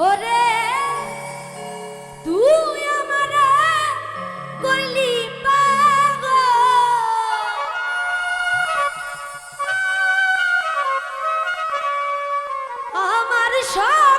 ওরে তুই আমারে করলি আমার সব